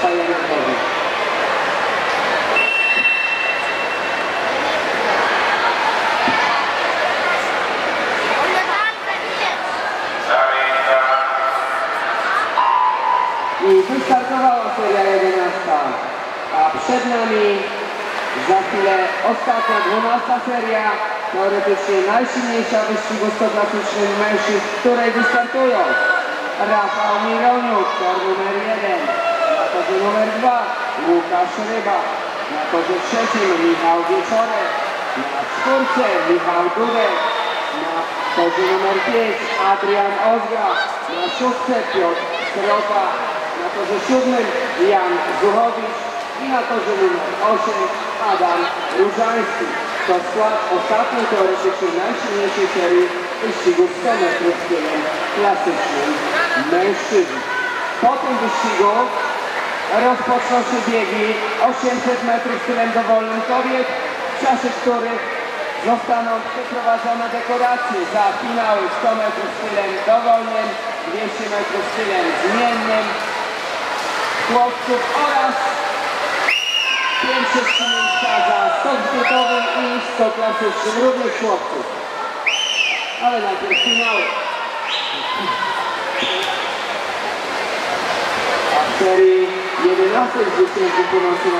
I wystartowała seria 11, a przed nami za chwilę ostatnia, 12 seria, teoretycznie najsilniejsza wyścigu 100 klasycznych mężczyzn, w której wystartują Rafał Mironiuk, numer 1, na torze numer 2 Łukasz Ryba, na torze trzecim Michał Wieczorek, na czwórce Michał Dudek, na torze numer 5 Adrian Ozga, na szóstce Piotr Sropa, na torze siódmym Jan Zuchowicz. I na torze numer 8 Adam Różański. To skład ostatniej teoretycznie najsilniejszej serii wyścigów 100 metrów klasycznym mężczyzn. Po tym wyścigu rozpoczną się biegi 800 metrów stylem dowolnym kobiet, w czasie których zostaną przeprowadzone dekoracje za finały 100 metrów stylem dowolnym, 200 metrów stylem zmiennym, chłopców oraz pierwsze trzy miejsca za 100 zbiegowym i 100 klasycznym, również chłopców. Ale najpierw finały. A w serii 11 zwycięzców północnej